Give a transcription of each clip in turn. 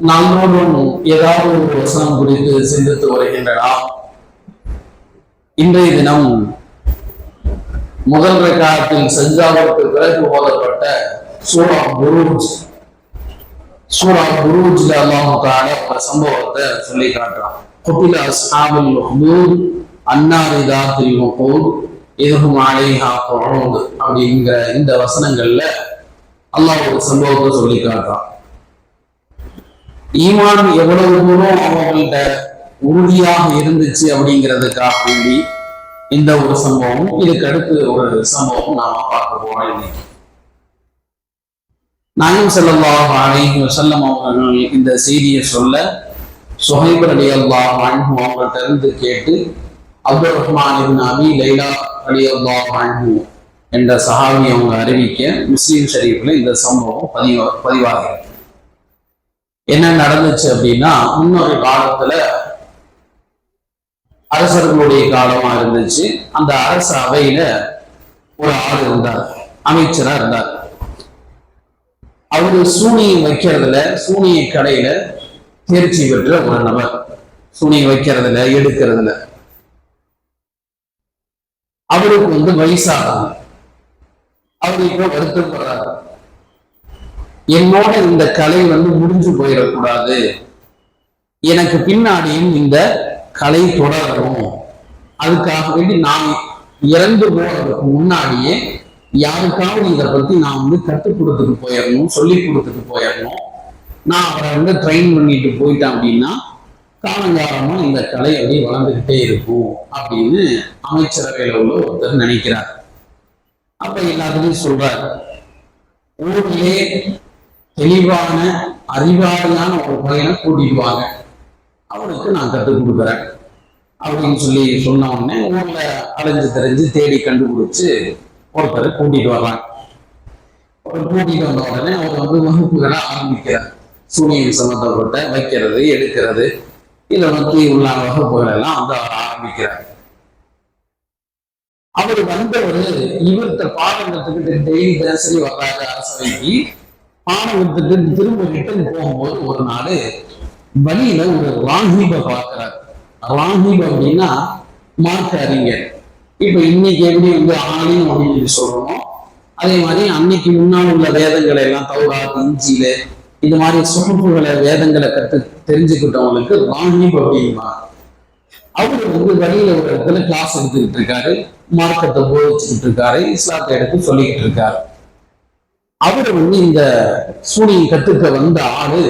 நாள்தோறும் ஏதாவது ஒரு வசனம் குறித்து சிந்தித்து வருகின்றனா? இன்றைய தினம் முதல் காலத்தில் சஞ்சாவுக்கு பிறகு ஓதப்பட்ட சூரா குரூஜ் சூரா குரூஜ்ல அல்லாஹால ஒரு சம்பவத்தை சொல்லி காட்டுறான். குபில அஸ்ஹாபுல் உஹ்தூத் அன்னாரி தாத்தில் வகூத் இதுஹும் அலைஹா குஊத் அப்படிங்கிற இந்த வசனங்கள்ல அல்லாஹ் ஒரு சம்பவத்தை சொல்லி காட்டுறான். ஈமான் எவ்வளவு தூரம் அவங்கள்ட்ட உறுதியாக இருந்துச்சு அப்படிங்கிறதுக்காக வேண்டி இந்த ஒரு சம்பவம் இதுக்கு அடுத்து ஒரு சம்பவம் நாம பார்க்க போறோம் இன்னைக்கு. நாயும் செல்லல்லாஹ் அலைஹி செல்லம் அவர்கள் இந்த செய்தியை சொல்ல சுஹைபர் அலி அல்லாஹ் அன்ஹு அவங்கள்ட்ட இருந்து கேட்டு அப்துல் ரஹ்மான் இப்னு அபி லைலா அலி அல்லாஹ் அன்ஹு என்ற சஹாபி அவங்க அறிவிக்க முஸ்லீம் ஷரீஃபில் இந்த சம்பவம் பதிவா பதிவாகிறது. என்ன நடந்துச்சு அப்படின்னா முன்னொரு காலத்துல அரசர்களுடைய காலமா இருந்துச்சு. அந்த அரசு அவையில ஒரு ஆள் இருந்தார் அமைச்சரா இருந்தார். அவரு சூனியம் வைக்கிறதுல சூனிய கடையில தேர்ச்சி பெற்ற ஒரு நபர். சூனியம் வைக்கிறதுல எடுக்கிறதுல. அவருக்கு வந்து வயசாகும் அவரு இப்ப வருத்தப்படுறாரு. என்னோட இந்த கலை வந்து முடிஞ்சு போயிடக்கூடாது. எனக்கு பின்னாடியும் இந்த கலை தொடரும். அதுக்காக வேண்டி நான் இறந்து போறதுக்கு முன்னாடியே யாருக்காவது இதை பத்தி நான் வந்து கற்றுக் கொடுத்துட்டு போயிடணும் சொல்லி கொடுத்துட்டு போயிடணும். நான் அவரை வந்து ட்ரெயின் பண்ணிட்டு போயிட்டேன் அப்படின்னா காலங்காலமா இந்த கலை அப்படி வளர்ந்துகிட்டே இருக்கும் அப்படின்னு அமைச்சரவையில உள்ள ஒருத்தர் நினைக்கிறார். அப்ப எல்லாத்துலையும் சொல்றாரு ஊர்லயே தெளிவான அறிவாளியான ஒரு பையனை கூட்டிட்டு வாங்க அவனுக்கு நான் கற்றுக் கொடுக்குறேன். அப்படின்னு சொல்லி சொன்ன உடனே ஊர்ல அலைஞ்சு தெரிஞ்சு தேடி கண்டுபிடிச்சு ஒருத்தரை கூட்டிட்டு வர்றாங்க. அவர் கூட்டிட்டு வந்த உடனே அவர் வந்து வகுப்புகளை ஆரம்பிக்கிறார். சூரியன் சம்மந்தப்பட்ட வைக்கிறது எடுக்கிறது இதை வந்து உள்ள வகுப்புகள் எல்லாம் வந்து அவர் ஆரம்பிக்கிறார். அவர் வந்தவர் இவர்த்த பாடம் கற்றுக்கிட்டு டெய்லி தினசரி வர்றாரு அரசவைக்கு. பாடம் திரும்ப ரிட்டன் போகும்போது ஒரு நாள் வழியில ஒரு ராஹீப பார்க்கிறார். ராஹீப் அப்படின்னா மார்க்க அறிஞர். இப்ப இன்னைக்கு எப்படி வந்து ஆலிம் அப்படின்னு சொல்லி சொல்றோமோ அதே மாதிரி அன்னைக்கு முன்னால் உள்ள வேதங்களை எல்லாம் தௌராத் இஞ்சியில இது மாதிரி சுகப்புகளை வேதங்களை கற்று தெரிஞ்சுக்கிட்டவங்களுக்கு ராஹீப் அப்படின்னா அவர் வந்து வழியில ஒரு இடத்துல கிளாஸ் எடுத்துக்கிட்டு இருக்காரு மார்க்கத்தை போதிச்சுக்கிட்டு இருக்காரு இஸ்லாத்தை எடுத்து சொல்லிக்கிட்டு இருக்காரு. அவர் வந்து இந்த சூனியை கத்துக்க வந்த ஆளு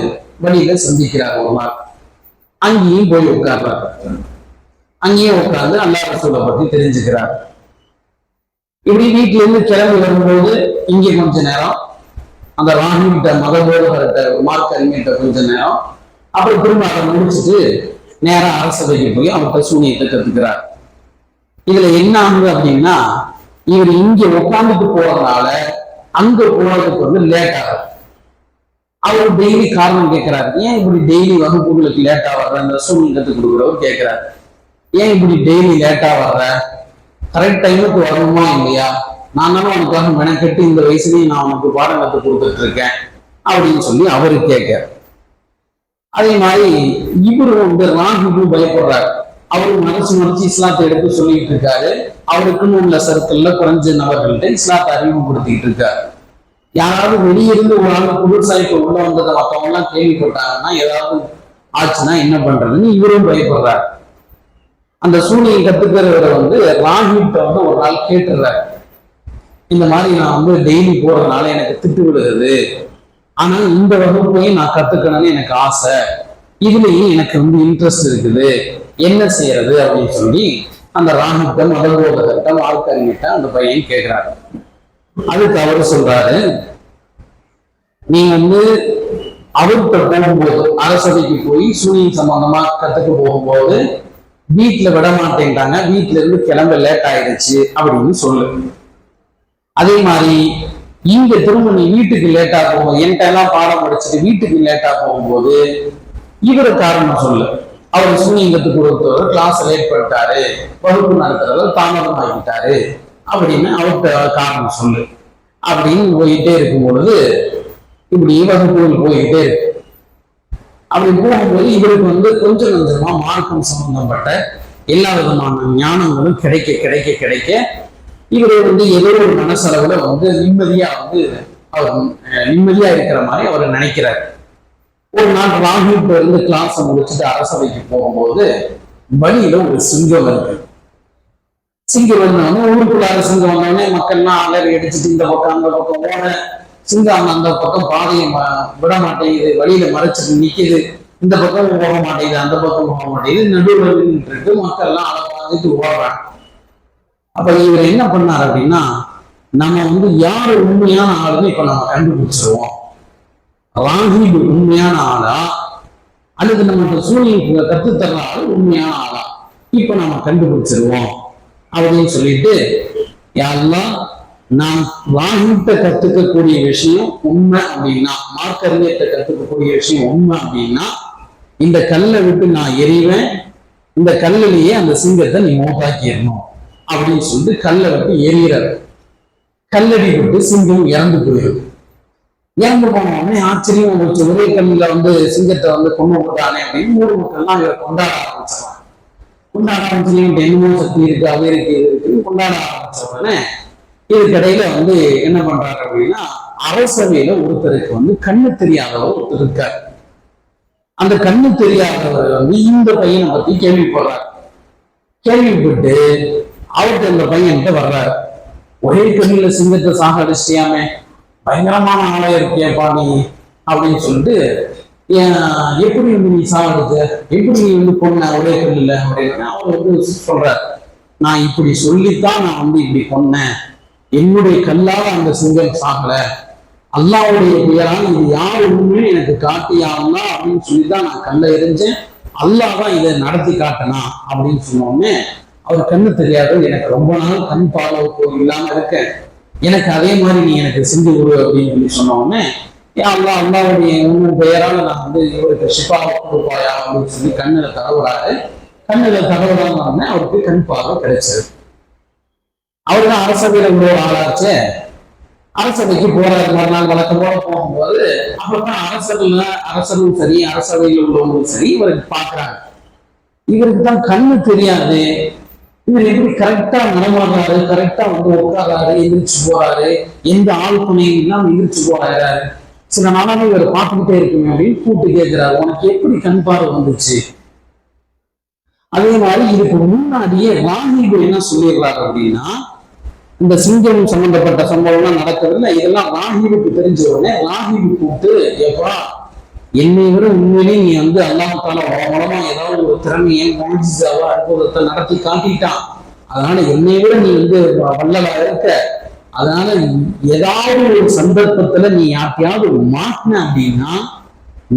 வழியில சந்திக்கிறார் ஒரு நாள். அங்கேயும் போய் உட்கார்றாரு. அங்கேயும் உட்கார்ந்து அல்லா ரசூலை பத்தி தெரிஞ்சுக்கிறார். இப்படி வீட்டுல இருந்து கிளம்பி வரும்போது இங்கே கொஞ்ச நேரம் அந்த ராணிகிட்ட மதபோதகர்கிட்ட மார்க் அறிஞர்கிட்ட கொஞ்ச நேரம். அப்புறம் திரும்ப அதை முடிச்சுட்டு நேரம் அரசவைக்கு போய் அவர்கிட்ட சூனியத்தை கத்துக்கிறார். இதுல என்ன ஆகுது அப்படின்னா இவர் இங்க உட்காந்துட்டு போறதுனால அங்க போறதுக்கு வந்து லேட் ஆகும் அவர் டெய்லி காரணம் கேட்கிறாரு ஏன் இப்படி டெய்லி வகுப்புகளுக்கு லேட்டா வர்ற? அந்த சூழ்நிலை கத்துக் கொடுக்குறவர் கேட்கிறாரு ஏன் இப்படி டெய்லி லேட்டா வர்ற? கரெக்ட் டைமுக்கு வரணுமா இல்லையா? நான் தானே உனக்காக மெனக்கெட்டு இந்த வயசுலயும் நான் உனக்கு பாடம் கற்றுக் கொடுத்துட்டு இருக்கேன் அப்படின்னு சொல்லி அவரு கேட்க அதே மாதிரி இவரு வந்து ராகுக்கு பயப்படுறாரு. அவருக்கு மனசு முடிச்சு இஸ்லாத்தை எடுத்து சொல்லிட்டு இருக்காரு. அவருக்குன்னு உள்ள சர்க்கிள்ல குறைஞ்ச நபர்கள்ட்ட இஸ்லாத்தை அறிமுகப்படுத்திட்டு இருக்காரு. யாராவது வெளியிருந்து ஒரு ஆள் குளிர் சாய்க்கு உள்ள வந்ததை மற்றவங்க எல்லாம் கேள்விப்பட்டாங்கன்னா ஏதாவது ஆச்சுன்னா என்ன பண்றதுன்னு இவரும் பயப்படுறாரு. அந்த சூனியை கத்துக்கிறவரை வந்து ராகிட்ட வந்து ஒரு நாள் கேட்டுறாரு. இந்த மாதிரி நான் வந்து டெய்லி போறதுனால எனக்கு திட்டு விடுகிறது ஆனா இந்த வகுப்பையும் நான் கத்துக்கணும்னு எனக்கு ஆசை. இதுலயும் எனக்கு வந்து இன்ட்ரெஸ்ட் இருக்குது. என்ன செய்யறது அப்படின்னு சொல்லி அந்த ராகிட்ட மதபோதகர்கிட்ட வாழ்க்கறிஞர்கிட்ட அந்த பையன் கேட்கிறாரு. அதுக்கு அவர் சொல்றாரு நீ வந்து அவர்கிட்ட போகும்போது அரசபைக்கு போய் சூனியம் சம்பந்தமா கத்துக்க போகும்போது வீட்டுல விட மாட்டேன்ட்டாங்க வீட்டுல இருந்து கிளம்ப லேட் ஆயிடுச்சு அப்படின்னு சொல்லு. அதே மாதிரி இங்க திரும்ப நீ வீட்டுக்கு லேட்டா போகும் என்கிட்ட எல்லாம் பாடம் படிச்சுட்டு வீட்டுக்கு லேட்டா போகும்போது இவரை காரணம் சொல்லு. அவர் சூனியம் கத்து கொடுத்தவர் கிளாஸ் லேட் பண்ணிட்டாரு வகுப்பு நடத்துறவர் தாமதம் ஆகிட்டாரு அப்படின்னு அவர்கிட்ட காரணம் சொல்லு. அப்படின்னு போயிட்டே இருக்கும் பொழுது இப்படி வகுப்புகள் போய்கிட்டே இருக்கு. அப்படி போகும்போது இவருக்கு வந்து கொஞ்சம் கொஞ்சமா மார்க்கம் சம்பந்தப்பட்ட எல்லா விதமான ஞானங்களும் கிடைக்க கிடைக்க கிடைக்க இவரை வந்து ஏதோ ஒரு மனசளவுல வந்து நிம்மதியா வந்து அவர் நிம்மதியா இருக்கிற மாதிரி அவர் நினைக்கிறார். ஒரு நாள் ராகுல்கிட்ட இருந்து கிளாஸ் முடிச்சுட்டு அரசவைக்கு போகும்போது வழியில ஒரு சிங்கம் இருக்கு சிங்கம் வந்தவொடனே ஊருக்குள்ளார சிங்கம் வந்தவொடனே மக்கள்லாம் அலறி அடிச்சுட்டு இந்த பக்கம் அந்த பக்கம் ஓட சிங்கம் அந்த பக்கம் பாதையை ம- விட மாட்டேங்குது வழியில மறைச்சிட்டு நிக்குது. இந்த பக்கம் போக மாட்டேங்குது அந்த பக்கம் போக மாட்டேங்குது. நடுவில் நின்றுட்டு மக்கள்லாம் அலவாதிட்டு ஓடுறாங்க. அப்ப இவர் என்ன பண்ணார் அப்படின்னா நம்ம வந்து யாரு உண்மையான ஆளுன்னு இப்ப நம்ம கண்டுபிடிச்சிருவோம். ராகிப் உண்மையான ஆளா? அல்லது நம்மகிட்ட சூழ்நிலை கற்றுத்தர்ற ஆள் உண்மையான ஆளா? இப்ப நம்ம கண்டுபிடிச்சிருவோம். அப்படின்னு சொல்லிட்டு யாரெல்லாம் நான் ராகிட்ட கத்துக்கக்கூடிய விஷயம் உண்மை அப்படின்னா மார்க்கறிஞர்கிட்ட கத்துக்கக்கூடிய விஷயம் உண்மை அப்படின்னா இந்த கல்லை விட்டு நான் எறிவேன் இந்த கல்லிலேயே அந்த சிங்கத்தை நீ மோட்டாக்கிடணும் அப்படின்னு சொல்லிட்டு கல்லை விட்டு எரியறது கல்லடி விட்டு சிங்கம் இறந்து போயிடும். இறந்து போன உடனே ஆச்சரியம் போச்சு ஒரே கல்லில் வந்து சிங்கத்தை வந்து கொண்டு விட்டானே அப்படின்னு ஊர் மக்கள்லாம் இவரை கொண்டாட ஆரம்பிச்சிடலாம் கொண்டாட ஆரம்பிச்சு என்னமோ சக்தி இருக்கு அது இருக்கு இது இருக்குன்னு கொண்டாட ஆரம்பிச்ச உடனே இதுக்கிடையில வந்து என்ன பண்றாரு அப்படின்னா அரசவையில ஒருத்தருக்கு வந்து கண்ணு தெரியாதவர் ஒருத்தர் இருக்கார். அந்த கண்ணு தெரியாதவர் வந்து இந்த பையனை பத்தி கேள்விப்படுறாரு. கேள்விப்பட்டு அவர்கிட்ட இந்த பையன்கிட்ட வர்றாரு. ஒரே கண்ணில சிங்கத்தை சாகடிச்சிட்டியாமே. பயங்கரமான ஆளா இருக்கியப்பா நீ அப்படின்னு சொல்லிட்டு எப்படி வந்து நீ சாகடிச்ச எப்படி நீ வந்து கொன்ன ஒரே கண்ணில் அப்படின்னு அவர் வந்து சொல்றார். நான் இப்படி சொல்லித்தான் நான் வந்து இப்படி கொன்னேன் என்னுடைய கல்லால் அந்த சிங்கம் சாகல. அல்லாவுடைய பெயரால் இது யார் உண்மையும் எனக்கு காட்டியாங்களா அப்படின்னு சொல்லி தான் நான் கண்ணை எரிஞ்சேன். அல்லாஹ் தான் இதை நடத்தி காட்டினா அப்படின்னு சொன்னோடனே அவர் கண்ணு தெரியாது எனக்கு ரொம்ப நாள் கண் பார்வை இல்லாம இருக்கேன். எனக்கு அதே மாதிரி நீ எனக்கு செஞ்சு கொடு அப்படின்னு சொல்லி சொன்ன உடனே அல்லா அல்லாவுடைய உண்மை பெயரால நான் வந்து இவருக்கு ஷிஃபாவை கொடுப்பாயா? அப்படின்னு சொல்லி கண்ணுல தகவலாரு கண்ணுல தடவுறாங்க உடனே அவருக்கு கண் பார்வை கிடைச்சது. அவர் தான் அரசவையில உள்ள ஒரு ஆளாச்சே. அரசவைக்கு போறாரு. மறுநாள் வழக்கம் போல போகும்போது அப்பதான் அரசர்கள் அரசரும் சரி அரசவையில் உள்ளவங்களும் சரி இவருக்கு பாக்குறாங்க இவருக்கு தான் கண்ணு தெரியாது. இவர் எப்படி கரெக்டா நடமாடுறாரு கரெக்டா வந்து உட்காராரு எந்திரிச்சு போறாரு எந்த ஆள் துணையும் இல்லாம எந்திரிச்சு போறாரு சில நாளாக இவர் பார்த்துக்கிட்டே இருக்குமே அப்படின்னு கூப்பிட்டு கேட்கிறாரு. உனக்கு எப்படி கண் பார்வை வந்துச்சு? அதே மாதிரி இதுக்கு முன்னாடியே ராகிபு என்ன சொல்லிடுறாரு அப்படின்னா இந்த சிங்கம் சம்பந்தப்பட்ட சம்பவம்லாம் நடக்குதுல்ல இதெல்லாம் ராகிபுக்கு தெரிஞ்ச உடனே ராகிபு கூப்பிட்டு எப்பா என்னை விட உண்மையிலே நீ வந்து அல்லாஹால மூலமா ஏதாவது ஒரு திறமையை மாஜிசாவா அற்புதத்தை நடத்தி காட்டிட்டான். அதனால என்னை விட நீ வந்து வல்லவா இருக்க. அதனால ஏதாவது ஒரு சந்தர்ப்பத்துல நீ யார்ட்டையாவது மாட்டின அப்படின்னா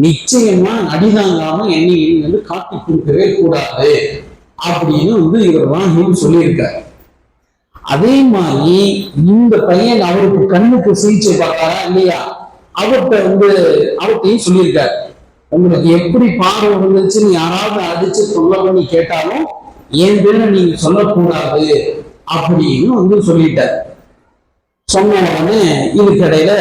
நிச்சயமா அடிதாங்காம என்னை நீ வந்து காட்டி கொடுக்கவே கூடாது அப்படின்னு வந்து இவர் ராகிம் சொல்லியிருக்காரு. அதே மாதிரி இந்த பையன் அவருக்கு கண்ணுக்கு சிகிச்சை பார்த்தாரா இல்லையா? அவர்கிட்ட வந்து அவர்கிட்டையும் சொல்லியிருக்காரு. உங்களுக்கு எப்படி பார்வை வந்துச்சுன்னு யாராவது அடிச்சு சொல்ல பண்ணி கேட்டாலும் என் பேரை நீங்க சொல்லக்கூடாது அப்படின்னு வந்து சொல்லிட்டார். சொன்ன உடனே இதுக்கிடையில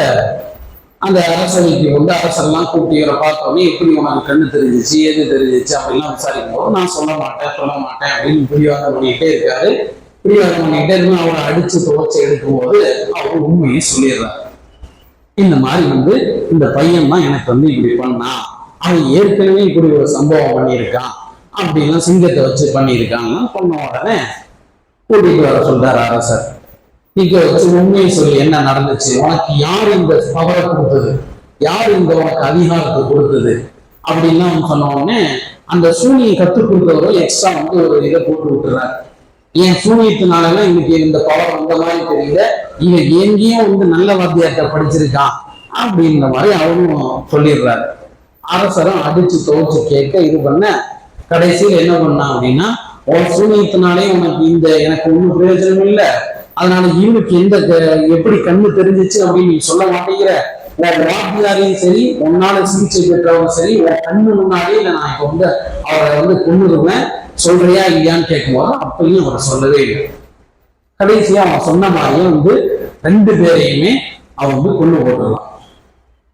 அந்த அரசவைக்கு வந்து அரசெல்லாம் கூப்பிட்டு பார்த்தோன்னே எப்படி உனக்கு கண்ணு தெரிஞ்சிச்சு எது தெரிஞ்சிச்சு? அப்படிலாம் விசாரிக்கும் போது நான் சொல்ல மாட்டேன் சொல்ல மாட்டேன் அப்படின்னு பிடிவாதம் பண்ணிக்கிட்டே இருக்காரு. பிடிவாதம் பண்ணிக்கிட்டே இருந்து அவரை அடிச்சு துவச்சி எடுக்கும்போது அவர் உண்மையை சொல்லிடுறாரு. இந்த மாதிரி வந்து இந்த பையன் தான் எனக்கு வந்து இப்படி பண்ணான் அவன் ஏற்கனவே இப்படி ஒரு சம்பவம் பண்ணியிருக்கான். அப்படின்னா சிங்கத்தை வச்சு பண்ணியிருக்காங்கன்னா பண்ண உடனே கூட்டிட்டு வர சொல்றாரு அரசர். நீங்க வச்சு உண்மையை சொல்லி என்ன நடந்துச்சு? உனக்கு யார் இந்த பவரை கொடுத்தது? யார் இந்த உனக்கு அதிகாரத்தை கொடுத்தது? அப்படின்லாம் அவன் சொன்ன உடனே அந்த சூனியை கற்றுக் கொடுத்தவரோ எக்ஸ்ட்ரா வந்து ஒரு இதை போட்டு விட்டுறாரு. என் சூனியத்தினாலதான் இன்னைக்கு இந்த பவர் வந்த மாதிரி தெரியல இவன் எங்கேயும் வந்து நல்ல வாத்தியார்கிட்ட படிச்சிருக்கான் அப்படின்ற மாதிரி அவரும் சொல்லிடுறாரு. அரசரும் அடிச்சு துவச்சு கேட்க இது பண்ண கடைசியில் என்ன பண்ணான் அப்படின்னா உன் சூனியத்தினாலே உனக்கு இந்த எனக்கு ஒன்றும் பிரயோஜனம் இல்லை. அதனால இவனுக்கு எந்த எப்படி கண்ணு தெரிஞ்சிச்சு அப்படின்னு நீ சொல்ல மாட்டேங்கிற. உன் வாத்தியாரையும் சரி உன்னால சிகிச்சை பெற்றவங்க சரி உன் கண்ணு முன்னாடியே இல்லை நான் இப்போ வந்து அவரை வந்து கொண்டுருவேன் சொல்றியா இல்லையான்னு கேட்கும்போது அப்பயும் அவர் சொல்லவே இல்லை. கடைசியா அவன் சொன்ன மாதிரியே வந்து ரெண்டு பேரையுமே அவன் வந்து கொண்டு போட்டுடலாம்.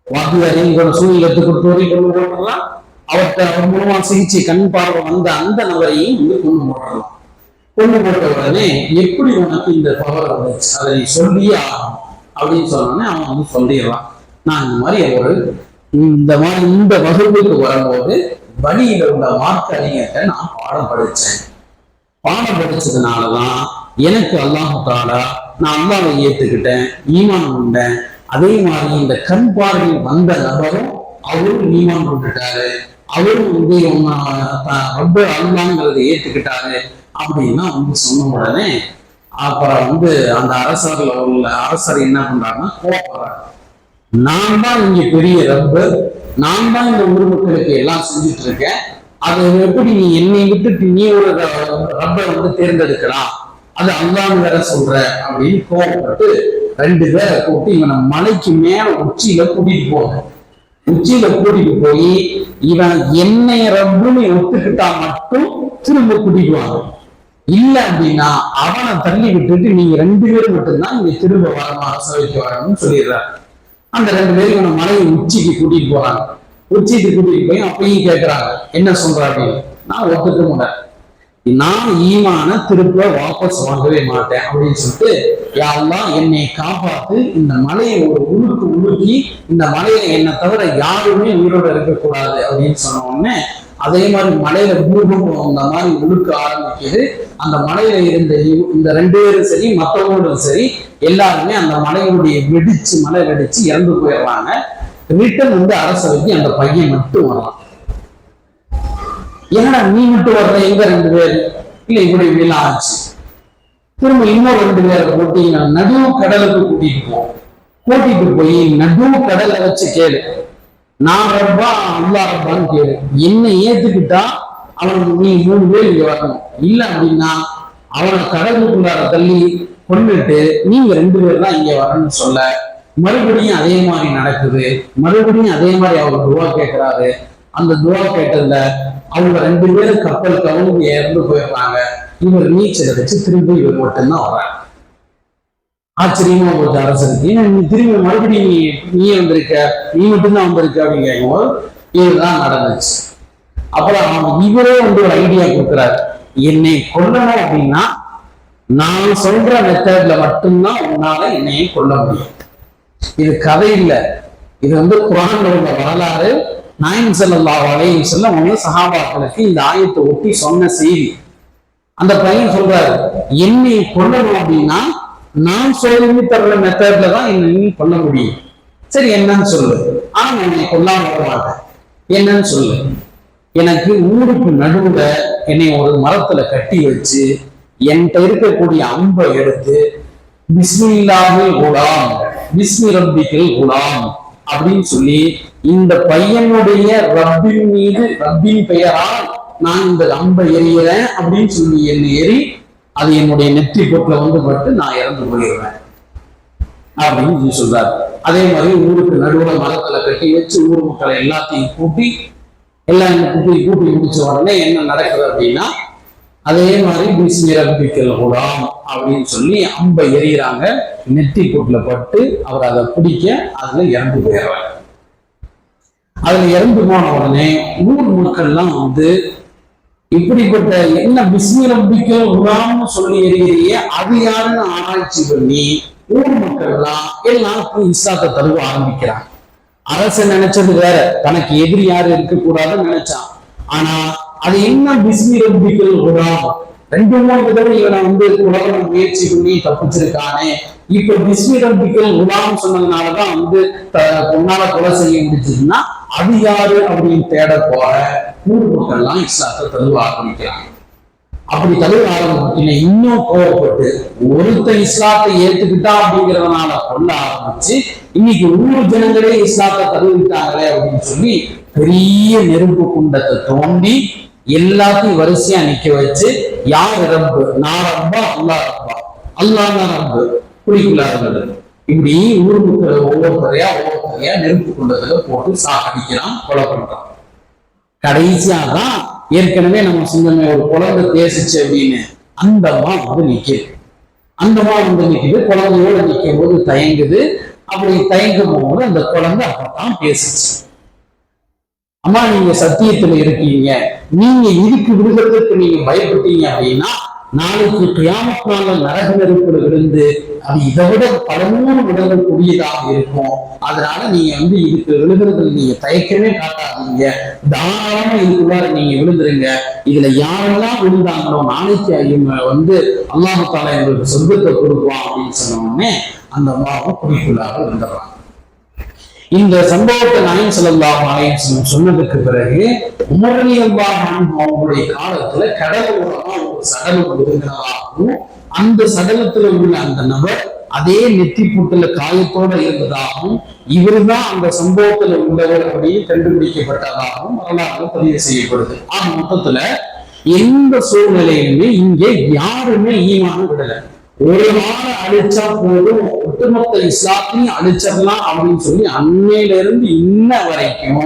வாத்தியாரையும் இவரை சூழ்நிலை கொடுத்தவரையும் கொண்டு போட்டுடலாம். அவர்கிட்ட அவர் மூலமா சிகிச்சை கண் பார்வை வந்த அந்த நபரையும் வந்து கொண்டு போடலாம் கொண்டு போட்ட உடனே எப்படி உனக்கு இந்த பவர் வந்துச்சு? அதை நீ சொல்லியே ஆகணும் அப்படின்னு சொன்னோடனே அவன் வந்து சொல்லிடுறான் நான் இந்த மாதிரி ஒரு இந்த மாதிரி இந்த வகுப்புக்கு வரும்போது வழியில உள்ள வார்த்தை நான் பாடம் படிச்சேன் பாடம் படிச்சதுனாலதான் எனக்கு அல்லாஹு தாலா நான் அல்லாவை ஏத்துக்கிட்டேன் ஈமான் கொண்டேன். அதே மாதிரி இந்த கண் பார்வை வந்த நபரும் அவரும் ஈமான் கொண்டுட்டாரு. அவரும் வந்து ரொம்ப அல்லாங்கிறத ஏத்துக்கிட்டாரு அப்படின்னா வந்து சொன்ன உடனே அப்புறம் வந்து அந்த அரசர்ல உள்ள அரசர் என்ன பண்றாருன்னா கோபப்படுறாரு நான் தான் இங்க பெரிய ரப்பர் நான் தான் இந்த ஊர் மக்களுக்கு எல்லாம் செஞ்சுட்டு இருக்கேன் அது எப்படி நீ என்னை விட்டுட்டு நீ ஒரு ரப்பரை வந்து தேர்ந்தெடுக்கலாம் அது அல்லாம வேற சொல்ற அப்படின்னு கோவப்பட்டு ரெண்டு பேரை கூட்டி இவனை மலைக்கு மேல உச்சியில கூட்டிட்டு போங்க. உச்சியில கூட்டிட்டு போய் இவன் என்னை ரப்புன்னு ஒத்துக்கிட்டா மட்டும் திரும்ப கூட்டிட்டு வாங்க. இல்ல அப்படின்னா அவனை தள்ளி விட்டுட்டு நீங்க ரெண்டு பேரும் மட்டும்தான் இங்க திரும்ப வரணும் அரசவைக்கு வரணும்னு சொல்லிடுறாரு அந்த ரெண்டு பேரும் இவனை மலையை உச்சிக்கு கூட்டிட்டு போறாங்க. உச்சிக்கு கூட்டிட்டு போய் அப்பயும் கேட்கிறாங்க என்ன சொல்ற அப்படின்னு நான் ஒத்துக்க முடியல நான் ஈமான திருப்ப வாபஸ் வாங்கவே மாட்டேன் அப்படின்னு சொல்லிட்டு யாரெல்லாம் என்னை காப்பாத்து. இந்த மலையை ஒரு உழுக்கு உழுக்கி இந்த மலையில என்னை தவிர யாருமே உயிரோட இருக்கக்கூடாது. அப்படின்னு சொன்ன உடனே அதே மாதிரி மலையில பூகம்பம் அந்த மாதிரி உழுக்க ஆரம்பிக்குது. அந்த மலையில இருந்த இந்த ரெண்டு பேரும் சரி மற்றவங்களும் சரி எல்லாருமே அந்த மலையினுடைய வெடிச்சு மலை வெடிச்சு இறந்து போயிடுறாங்க. ரிட்டன் வந்து அரசவைக்கு அந்த பையன் மட்டும் வரலாம் என்னடா நீ மட்டும் வர்ற? எங்க ரெண்டு பேர்? இல்ல இப்படி இப்படிலாம் ஆச்சு. திரும்ப இன்னொரு ரெண்டு பேரை போட்டீங்கன்னா நடு கடலுக்கு கூட்டிட்டு போவோம் கூட்டிட்டு போய் நடு கடலை வச்சு கேளு. நான் ரப்பா அல்லா ரப்பான்னு கேளு. என்னை ஏத்துக்கிட்டா அவனுக்கு நீ மூணு பேர் இங்க வரணும். இல்ல அப்படின்னா அவனை கடவுளுக்குள்ளார தள்ளி கொண்டுட்டு நீங்க ரெண்டு பேர் தான் இங்க வரணும்னு சொல்ல மறுபடியும் அதே மாதிரி நடக்குது. மறுபடியும் அதே மாதிரி அவர் துவா கேட்கிறாரு. அந்த துவா கேட்டதுல அவங்க ரெண்டு பேரும் கப்பல் கவுந்து இறந்து போயிடுறாங்க. இவர் நீச்சல் அடிச்சு திரும்பி இவர் மட்டும்தான் வர்றாங்க ஆச்சரியமா போச்சு அரசருக்கு ஏன்னா நீ திரும்பி மறுபடியும் நீ நீ வந்திருக்க? நீ மட்டும்தான் வந்திருக்க அப்படின்னு கேட்கும்போது இதுதான் நடந்துச்சு. அப்புறம் அவன் இவரே வந்து ஒரு ஐடியா கொடுக்குறாரு. என்னை கொல்லணும் அப்படின்னா நான் சொல்ற மெத்தட்ல மட்டும்தான் உன்னால என்னையை கொல்ல முடியும். இது கதை இல்லை. இது வந்து குரான் உள்ள வரலாறு. நாயன் ஸல்லல்லாஹு அலைஹி செல்ல அவங்க சகாபாக்களுக்கு இந்த ஆயத்தை ஒட்டி சொன்ன செய்தி. அந்த பையன் சொல்றாரு என்னை கொல்லணும் அப்படின்னா நான் சொல்லி தர்ற மெத்தட்ல தான் என்னை நீ கொல்ல முடியும். சரி என்னன்னு சொல்லு. ஆனா என்னை கொல்லாம வருவாங்க என்னன்னு சொல்லு. எனக்கு ஊருக்கு நடுவுல என்னை ஒரு மரத்துல கட்டி வச்சு என்கிட்ட இருக்கக்கூடிய அம்பை எடுத்து பிஸ்மில்லாஹில் குலாம் பிஸ்மி ரப்பிகள் குலாம் அப்படின்னு சொல்லி இந்த பையனுடைய ரப்பின் மீது ரப்பின் பெயரால் நான் இந்த அம்பை எறிகிறேன் அப்படின்னு சொல்லி என்னை எறி அது என்னுடைய நெற்றி பொட்டுல வந்து பட்டு நான் இறந்து போயிடுவேன். அப்படின்னு சொல்லி சொல்றாரு. அதே மாதிரி ஊருக்கு நடுவில் மரத்துல கட்டி வச்சு ஊர் மக்களை எல்லாத்தையும் கூட்டி எல்லாம் கூட்டி கூட்டி முடிச்ச உடனே என்ன நடக்குது அப்படின்னா அதே மாதிரி பிஸ்மி ரப்பிக்கல் குலாம் அப்படின்னு சொல்லி அம்பை எறிகிறாங்க. நெத்தி பொட்டுல பட்டு அவர் அதை பிடிக்க அதுல இறந்து போயிடுறாங்க அதுல இறந்து போன உடனே ஊர் மக்கள்லாம் வந்து இப்படிப்பட்ட என்ன பிஸ்மி ரப்பிக்கல் குலாம்னு சொல்லி எறிகிறியே அது யாருன்னு ஆராய்ச்சி பண்ணி ஊர் மக்கள்லாம் எல்லாருக்கும் இஸ்லாத்தை தருவ ஆரம்பிக்கிறாங்க. அரசு நினைச்சது வேற தனக்கு எதிரி யாரு இருக்கக்கூடாதுன்னு நினைச்சான். ஆனா அது என்ன பிஸ்மி ரப்பிக்கல் குலாம் ரெண்டு மூணு தடவை இவனை வந்து உலகம் முயற்சி பண்ணி தப்பிச்சிருக்கானே. இப்ப பிஸ்மி ரப்பிக்கல் குலாம் சொன்னதுனாலதான் வந்து த- பொண்ணால கொலை செய்ய முடிச்சதுன்னா அது யாரு அப்படின்னு தேட போற? ஊர் மக்கள்லாம் இஸ்லாத்தை தழுவ ஆரம்பிக்கிறாங்க. அப்படி தழுவ ஆரம்பிக்கல இன்னும் கோவப்பட்டு ஒருத்தன் இஸ்லாத்தை ஏத்துக்கிட்டா அப்படிங்கிறதுனால கொல்ல ஆரம்பிச்சு இன்னைக்கு ஊர் ஜனங்களே இஸ்லாத்தை தழுவிட்டாங்களே அப்படின்னு சொல்லி பெரிய நெருப்பு குண்டத்தை தோண்டி எல்லாத்தையும் வரிசையா நிக்க வச்சு யார் ரம்பு நான் ரம்பா அல்லா ரம்பா அல்லாஹ் ரம்பு குழிக்குள்ள இருந்தது இப்படி ஊர் மக்களை ஒவ்வொருத்தரையா ஒவ்வொருத்தரையா நெருப்பு குண்டத்துல போட்டு சாகடிக்கிறான் கொலை பண்றான். கடைசியா தான் ஏற்கனவே நம்ம சொந்தமே ஒரு குழந்தை பேசிச்சு அப்படின்னு அந்த அம்மா வந்து நிக்குது. அந்த அம்மா வந்து நிக்குது குழந்தையோட நிற்கும் போது தயங்குது. அப்படி தயங்கும் போது அந்த குழந்தை அப்பதான் பேசுச்சு. அம்மா நீங்க சத்தியத்துல இருக்கீங்க. நீங்க இதுக்கு விடுகிறதுக்கு நீங்க பயப்பட்டீங்க அப்படின்னா நாளைக்கு கியாமத் நாள்ல நரக நெருப்புல விழுந்து அது இதை விட பல நூறு விடங்கள் கூடியதாக இருக்கும். அதனால நீங்க வந்து இதுக்கு விழுகிறதுல நீங்க தயக்கமே காட்டாதீங்க. தாராளமா இதுக்குள்ளார நீங்க விழுந்துருங்க. இதுல யாரெல்லாம் விழுந்தாங்களோ நாளைக்கு இவங்க வந்து அல்லாஹால எங்களுக்கு சொர்க்கத்தை கொடுப்போம் அப்படின்னு சொன்ன உடனே அந்த அம்மாவும் குறிப்புள்ளாக விழுந்துடுறாங்க இந்த சம்பவத்தை நாயம் ஸல்லல்லாஹு நாயம் சொன்னதுக்கு பிறகு உமர் அவங்களுடைய காலத்துல கடல் ஓரமா ஒரு சடலம் இருக்கிறதாகவும் அந்த சடலத்துல உள்ள அந்த நபர் அதே நெத்தி புட்டுல காயத்தோட இருந்ததாகவும் இவர்தான் அந்த சம்பவத்துல உள்ளவர் அப்படின்னு கண்டுபிடிக்கப்பட்டதாகவும் வரலாறு பதிவு செய்யப்படுது. ஆக மொத்தத்துல எந்த சூழ்நிலையுமே இங்கே யாருமே ஈமான விடலை. ஒரு நாள் அழிச்சா போதும் ஒட்டுமொத்த இஸ்லாத்தையும் அழிச்சிடலாம் அப்படின்னு சொல்லி அன்னையில இருந்து இன்ன வரைக்கும்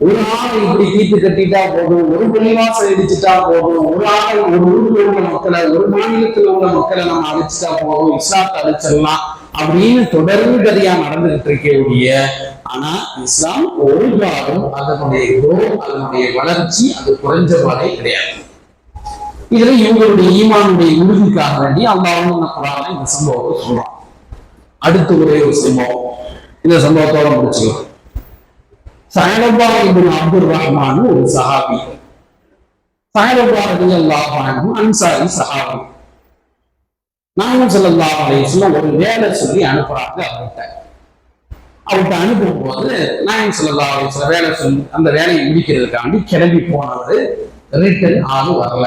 ஒரு ஆள் இப்படி தீர்த்து கட்டிட்டா போதும் ஒரு பள்ளிவாசல் இடிச்சுட்டா போதும் ஒரு ஆள் ஒரு ஊரில் உள்ள மக்களை ஒரு மாநிலத்துல உள்ள மக்களை நம்ம அழிச்சிட்டா போதும் இஸ்லாத்தை அழிச்சிடலாம் அப்படின்னு தொடர்ந்து கதையா நடந்துகிட்டு இருக்கக்கூடிய ஆனா இஸ்லாம் ஒரு காலம் அதனுடைய குரோ அதனுடைய வளர்ச்சி அது குறைஞ்ச பாடே கிடையாது. இதுல இவங்களுடைய ஈமானுடைய உறுதிக்காக வேண்டி அந்த இந்த குரான இந்த சம்பவத்தை சொல்றான். அடுத்த ஒரே ஒரு சம்பவம். இந்த சம்பவத்தோட முடிச்சுக்கலாம். சயனபா இபின் அப்துல் ரஹ்மான் ஒரு சஹாபி. சயனபா ரலியல்லாஹு அன்ஹு அன்சாரி சஹாபி. நானும் ஸல்லல்லாஹு அலைஹி ஒரு வேலை சொல்லி அனுப்புறாங்க அவர்கிட்ட. அவர்கிட்ட அனுப்பும் போது நாயகம் ஸல்லல்லாஹு அலைஹி வேலை சொல்லி அந்த வேலையை முடிக்கிறதுக்காண்டி கிளம்பி போனவர் ரிட்டன் ஆளு வரல.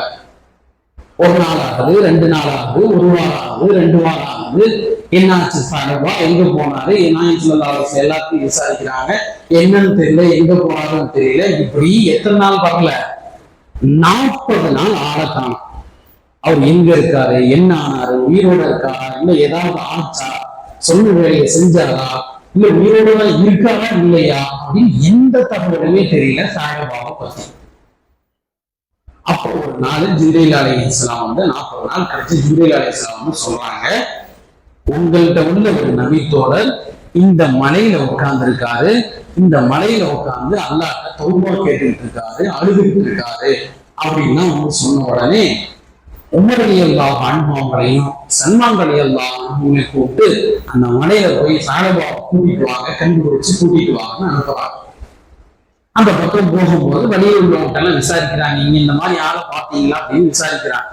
ஒரு நாள் ஆகுது ரெண்டு நாள் ஆகுது ஒரு வாரம் ஆகுது ரெண்டு வாரம் ஆகுது என்னாச்சு சாரபா? எங்க போனாரு? என்ன எல்லாத்தையும் விசாரிக்கிறாங்க. என்னன்னு தெரியல எங்க போனாருன்னு தெரியல. இப்படி எத்தனை நாள் வரல நாற்பது நாள் ஆளை அவர் எங்க இருக்காரு? என்ன ஆனாரு? உயிரோட இருக்காரா? இல்ல ஏதாவது ஆச்சா? சொன்ன வேலையை செஞ்சாரா? இல்ல உயிரோட தான் இருக்காரா? இல்லையா? அப்படின்னு எந்த தகவலுமே தெரியல சாயபாவை பத்தி. அப்போ ஒரு நாள் ஜிப்ரீல் அலை இஸ்லாம் வந்து நாற்பது நாள் கழிச்சு ஜிப்ரீல் அலை இஸ்லாம் வந்து சொல்றாங்க. உங்கள்கிட்ட உள்ள ஒரு நபித்தோழர் இந்த மலையில உட்கார்ந்து இருக்காரு இந்த மலையில உட்கார்ந்து அல்லாஹ்ட்ட தௌபா கேட்டுக்கிட்டு இருக்காரு அழுதுகிட்டு இருக்காரு அப்படின்னா வந்து சொன்ன உடனே உமர் எல்லா அனுபவங்களையும் சல்மான் எல்லா அனுபவங்களையும் கூப்பிட்டு அந்த மலையில போய் சாரபாவை கூட்டிட்டு வாங்க கண்டுபிடிச்சு கூட்டிட்டு வாங்கன்னு அனுப்புறாங்க. அந்த பக்கம் போகும்போது வெளியே உள்ளவங்க எல்லாம் விசாரிக்கிறாங்க. நீங்க இந்த மாதிரி யாரை பார்த்தீங்களா அப்படின்னு விசாரிக்கிறாங்க.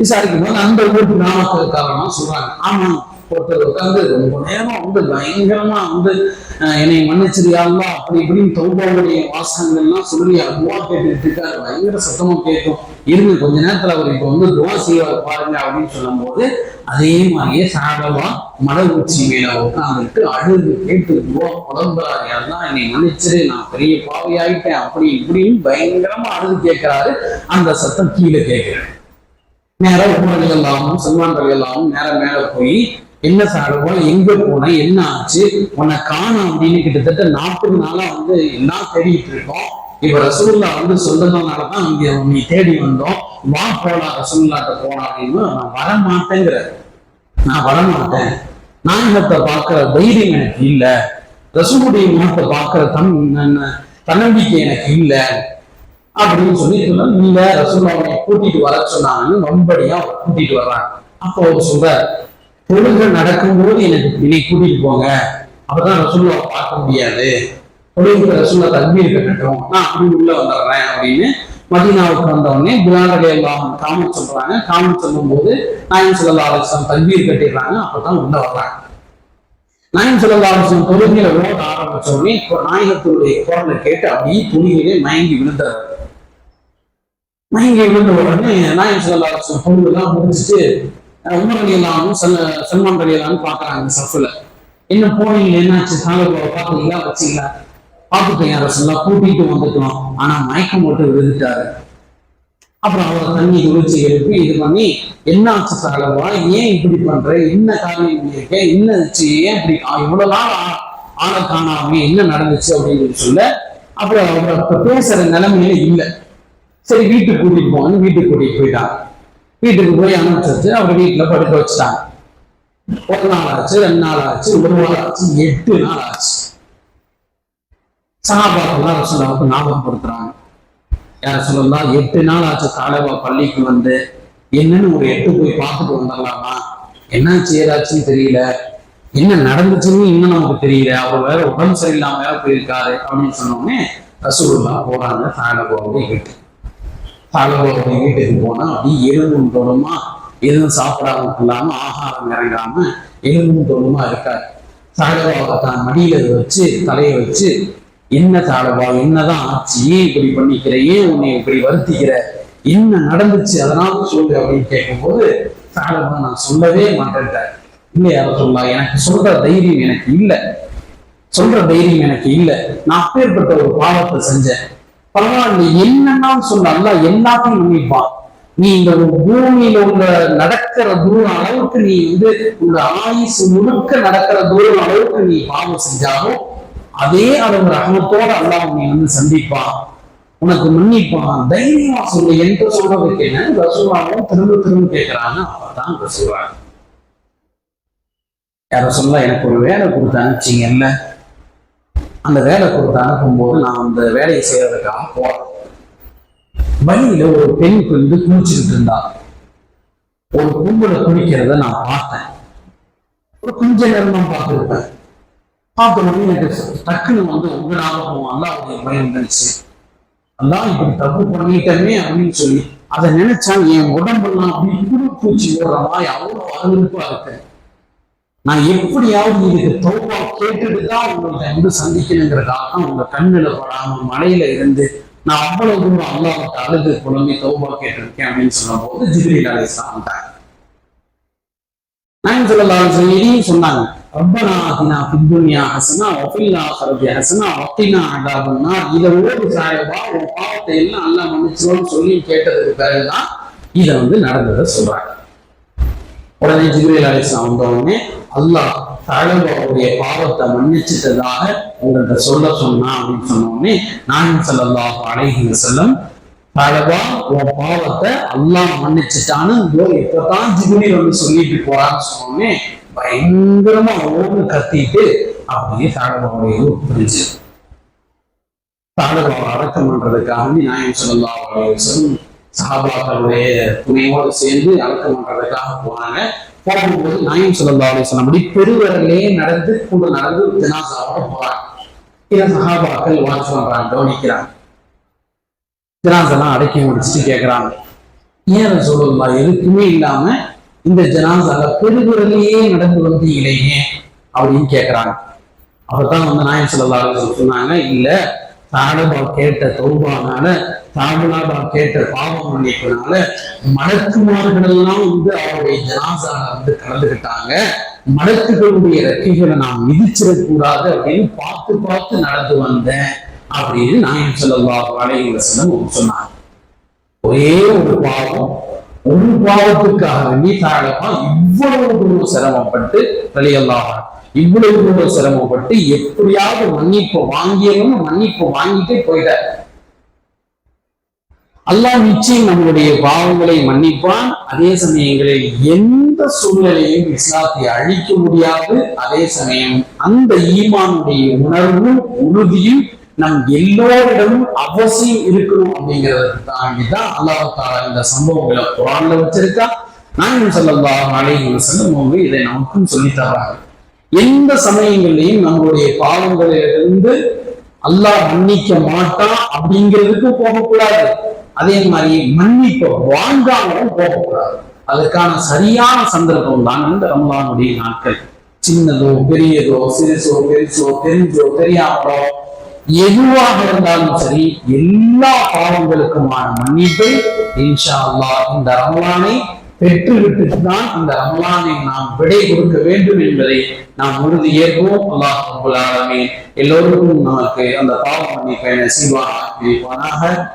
விசாரிக்கும் போது அந்த ஊருக்கு கிராமத்துக்காரமா சொல்றாங்க. ஆமா ஒருத்தர் உட்காந்து ரொம்ப நேரம் வந்து பயங்கரமா வந்து என்னை மன்னிச்சிருக்காங்களா அப்படி இப்படின்னு தௌபாவுடைய வாசகங்கள்லாம் சொல்லி அதுவா கேட்டுட்டு இருக்காரு. பயங்கர சத்தமா கேட்கும். இருங்க கொஞ்ச நேரத்துல அவர் இப்ப வந்து துவா செய்வார் பாருங்க அப்படின்னு சொல்லும்போது அதே மாதிரியே சாதவா மலை உச்சி மேல உட்காந்துட்டு அழுது கேட்டு துவா புலம்புறாரு யாருதான் என்னை மன்னிச்சிரு. நான் பெரிய பாவி ஆயிட்டேன் அப்படி இப்படின்னு பயங்கரமா அழுது கேட்கிறாரு. அந்த சத்தம் கீழே கேட்கிறேன் நேரம் உமர் எல்லாமும் சல்மான் எல்லாமும் நேரம் மேல போய் என்ன சாரவோ எங்க போன? என்ன ஆச்சு? உன்னை காணும் அப்படின்னு கிட்டத்தட்ட நாற்பது நாளா வந்து என்ன தேடிட்டு இருக்கோம். இப்ப ரசகுல்லா வந்து சொந்தனாலதான் இங்க உன்னை தேடி வந்தோம். வா போலாம் ரசகுல்லாட்ட போலாம் அப்படின்னு நான் வரமாட்டேங்கிற நான் வரமாட்டேன். நாயகத்தை பார்க்கிற தைரியம் எனக்கு இல்ல. ரசூலுடைய முகத்தை பார்க்கிற தன் தன்னம்பிக்கை எனக்கு இல்ல. அப்படின்னு சொல்லி சொன்னா இல்ல ரசூல்லாவை கூட்டிட்டு வர சொன்னாங்கன்னு வம்படியா கூட்டிட்டு வர்றாங்க. அப்போ அவர் சொல்ற தொழுகை நடக்கும்போது எனக்கு என்னை கூட்டிட்டு போங்க. அப்பதான் ரசூல்லா பார்க்க முடியாது. தொழுகைக்கு ரசூல்லா தண்ணீர் கட்டட்டும். நான் அப்படி உள்ள வந்துடுறேன் அப்படின்னு மதினாவுக்கு வந்த உடனே எல்லாம் காமன் சொல்றாங்க. காமன் சொல்லும் போது நாயம் சொல்லா அலிஸ்லாம் தண்ணீர் கட்டிடுறாங்க. அப்பதான் உள்ள வர்றாங்க. நாயம் சொல்லா அலிஸ்லாம் தொழுகையில ஓட ஆரம்பிச்ச உடனே இப்போ குரலை கேட்டு அப்படியே துணியிலே மயங்கி விழுந்தாரு மயங்கி விழுந்த உடனே நாயம் சொல்லா அலிஸ்லாம் பொருளெல்லாம் முடிச்சுட்டு உமர் அலி அல்லாமும் சல்மான் அலி அல்லாமும் பாக்குறாங்க சஃப்ல என்ன போனீங்க என்னாச்சு? காலபாவை பாத்தீங்களா வச்சீங்களா பார்த்துட்டேன் யார சொல்லா கூட்டிட்டு வந்துட்டோம். ஆனா மயக்கம் போட்டு விழுந்துட்டாரு. அப்புறம் அவரை தண்ணி குளிச்சு எழுப்பி இது பண்ணி என்ன ஆச்சு காலவா ஏன் இப்படி பண்ற? என்ன காரியம் இருக்க? என்ன ஆச்சு? ஏன் இப்படி இவ்வளவு நாள் ஆளை காணாம என்ன நடந்துச்சு அப்படின்னு சொல்ல அப்புறம் அவர் பேசுற நிலைமையில இல்லை. சரி வீட்டுக்கு கூட்டிட்டு போவான்னு வீட்டுக்கு கூட்டிட்டு போயிட்டான். வீட்டுக்கு போய் அனுப்பிச்சு அவர் வீட்டுல படுக்க வச்சுட்டாங்க. ஒரு நாள் ஆச்சு ரெண்டு நாள் ஆச்சு ஒரு நாள் ஆச்சு எட்டு நாள் ஆச்சு. சகாபாக்கெல்லாம் ரசூலாவுக்கு ஞாபகப்படுத்துறாங்க? யார் சொல்லலாம் எட்டு நாள் ஆச்சு தலைவா பள்ளிக்கு வந்து. என்னன்னு ஒரு எட்டு போய் பார்த்துட்டு வந்துடலாமா? என்ன ஏதாச்சுன்னு தெரியல. என்ன நடந்துச்சுன்னு இன்னும் நமக்கு தெரியல. அவர் வேற உடம்பு சரியில்லாம வேற போயிருக்காரு அப்படின்னு சொன்னோடனே ரசூலுல்லா போறாங்க தாலபாவுடைய வீட்டுக்கு தாலபாவுடைய வீட்டுக்கு போனா அப்படியே எலும்பும் தோணுமா எதுவும் சாப்பிடாம இல்லாம ஆகாரம் இறங்காம எலும்பும் தோணுமா இருக்காரு தாலபாவை தான் மடியில வச்சு தலையை வச்சு என்ன தாழவா என்னதான் ஆச்சு? ஏன் இப்படி பண்ணிக்கிற? ஏன் உன்னை இப்படி வருத்திக்கிற? என்ன நடந்துச்சு? அதனால சொல்லு அப்படின்னு கேட்கும்போது தாழவா நான் சொல்லவே மாட்டேன்ட்டார். இல்லையா சொல்லலாம் எனக்கு சொல்ற தைரியம் எனக்கு இல்லை. சொல்ற தைரியம் எனக்கு இல்லை. நான் அப்பேற்பட்ட ஒரு பாவத்தை செஞ்சேன். பரவாயில்ல என்னன்னா சொல்ல அல்ல எல்லாத்தையும் மன்னிப்பான் நீ இந்த பூமியில உள்ள நடக்கிற தூரம் அளவுக்கு நீ வந்து உங்க ஆயுசு முழுக்க நடக்கிற தூரம் அளவுக்கு நீ பாவம் செஞ்சாலும் அதே அளவு ரகமத்தோட அல்லாஹ் நீ வந்து சந்திப்பான் உனக்கு மன்னிப்பான் தைரியமா சொல்லு என்று சொல்றதுக்கு என்ன ரசூலாவும் திரும்ப திரும்ப கேட்கிறாங்க அவர்தான் ரசூலா யார சொல்ல எனக்கு ஒரு வேலை கொடுத்து அனுப்பிச்சிங்கல்ல? அந்த வேலை கொடுத்து அனுப்பும்போது நான் அந்த வேலையை செய்யறதுக்காக போறேன். வழியில ஒரு பெண் வந்து குளிச்சுக்கிட்டு இருந்தா. ஒரு கும்பலை குளிக்கிறத நான் பார்த்தேன். ஒரு கொஞ்ச நேரம் தான் பார்த்துருப்பேன். பார்த்த உடனே எனக்கு டக்குன்னு வந்து உங்க ஞாபகம் அல்லாவுடைய பயம் இருந்துச்சு அதான் இப்படி தப்பு பண்ணிட்டமே அப்படின்னு சொல்லி அதை நினைச்சா என் உடம்பெல்லாம் அப்படி குரு பூச்சி. ஓடுற மாதிரி அவ்வளவு அருவருப்பா இருக்கேன் நான் எப்படியாவது இதுக்கு தௌபா கேட்டுட்டு தான் உங்களுக்கு அன்பு சந்திக்கணுங்கிறதாக தான் உங்க கண்ணுல படாம மலையில இருந்து நான் அவ்வளவு தூரம் அல்லாவுக்கு அழுது குழம்பி தௌபா கேட்டிருக்கேன் அப்படின்னு சொல்லும் போது ஜிபிரில் அலிஸ்லாம் வந்தாங்க நான் சொல்லலாம் சொல்லி சொன்னாங்க. ரப்பனா ஆகினா பித்துன்யா ஹசனா ஒஃபில்லா ஹரபி ஹசனா ஒத்தினா ஆகாதுன்னா இதை ஓடு சாயபா உன் பாவத்தை எல்லாம் நல்லா மன்னிச்சிருவோம் சொல்லி கேட்டதுக்கு பிறகு தான் இதை வந்து நடந்ததை சொல்றாங்க. உடனே ஜிபிரில் அலிஸ்லாம் வந்தவுடனே அல்லாஹ் அல்லாஹ் அவருடைய பாவத்தை மன்னிச்சிட்டதாக உங்கள்கிட்ட சொல்ல சொன்னா அப்படின்னு சொன்னோடனே நாயன் நாயகம் ஸல்லல்லாஹு செல்லம் தழவா உன் பாவத்தை அல்லாஹ் மன்னிச்சிட்டான்னு எப்பதான் இப்பதான் வந்து சொல்லிட்டு போறான்னு சொன்னோடனே பயங்கரமா ஓடு கத்திட்டு அப்படியே தழவாவுடைய புரிஞ்சு. தழவாவை அடக்கம் பண்றதுக்காக நாயகம் ஸல்லல்லாஹு அலைஹி வஸல்லம் சஹாபாக்களுடைய துணையோடு சேர்ந்து அடக்கம் பண்றதுக்காக போனாங்க. போகும்போது போது சொல்லா அலிஸ்லாம் அப்படி பெருவரலே நடந்து கூட நடந்து ஜனாசாவோட போறாங்க இதை சஹாபாக்கள் வாட்ச் பண்றாங்க கவனிக்கிறாங்க. ஜனாசெல்லாம் அடக்கி முடிச்சுட்டு கேட்கிறாங்க ஏன் சொல்லலாம் எதுக்குமே இல்லாம இந்த ஜனாசால பெருவிரலையே நடந்து வந்தீங்களே அப்படின்னு கேட்கிறாங்க அப்பதான் வந்து நாயம் சொல்லா சொன்னாங்க இல்ல தாடபா கேட்ட தௌபானால தாபனாபா கேட்ட பாவம் மன்னிப்புனால மலக்குமார்கள் எல்லாம் வந்து அவருடைய ஜனாசால வந்து கலந்துக்கிட்டாங்க. மலக்குகளுடைய ரெக்கைகளை நான் மிதிச்சிடக்கூடாது அப்படின்னு பார்த்து பார்த்து நடந்து வந்தேன் அப்படின்னு நாயம் சொல்லலாம் வலைவசனம் சொன்னாங்க. ஒரே ஒரு பாவம் ஒரு பாவத்துக்காக வேண்டி தாழப்பா இவ்வளவு சிரமப்பட்டு வெளியெல்லாம் இவ்வளவு இவ்வளவு சிரமப்பட்டு எப்படியாவது மன்னிப்பு வாங்கியவங்க மன்னிப்பு வாங்கிட்டு போயிட்டார். அல்லாஹ் நிச்சயம் நம்மளுடைய பாவங்களை மன்னிப்பான். அதே சமயங்களில் எந்த சூழ்நிலையும் இஸ்லாத்தை அழிக்க முடியாது. அதே சமயம் அந்த ஈமானுடைய உணர்வும் உறுதியும் நம் எல்லோரிடமும் அவசியம் இருக்கணும் அப்படிங்கிறத தாண்டி தான் அல்லாஹ் தாலா இந்த சம்பவங்களை குரான்ல வச்சிருக்கா. நாயகம் சொல்லலாம் அலைஹி வஸல்லம் அவங்க இதை நமக்கும் சொல்லி தர்றாங்க. எந்த சமயங்கள்லையும் நம்மளுடைய பாவங்களிலிருந்து அல்லாஹ் மன்னிக்க மாட்டான் அப்படிங்கிறதுக்கு போகக்கூடாது. அதே மாதிரி மன்னிப்பை வாங்காமலும் போகக்கூடாது. அதற்கான சரியான சந்தர்ப்பம் தான் இந்த ரம்லானுடைய நாட்கள். சின்னதோ பெரியதோ சிறுசோ பெருசோ தெரிஞ்சோ தெரியாமலோ எதுவாக இருந்தாலும் சரி எல்லா பாவங்களுக்குமான மன்னிப்பை இன்ஷா அல்லாஹ் இந்த ரமலானை பெற்றுவிட்டு தான் இந்த ரமலானை நாம் விடை கொடுக்க வேண்டும் என்பதை நாம் உறுதி ஏற்போம். அல்லாஹ் ரப்பல் எல்லோருக்கும் நமக்கு அந்த பாவம் மன்னிப்பை நசீபாக ஆக்கியிருப்பானாக.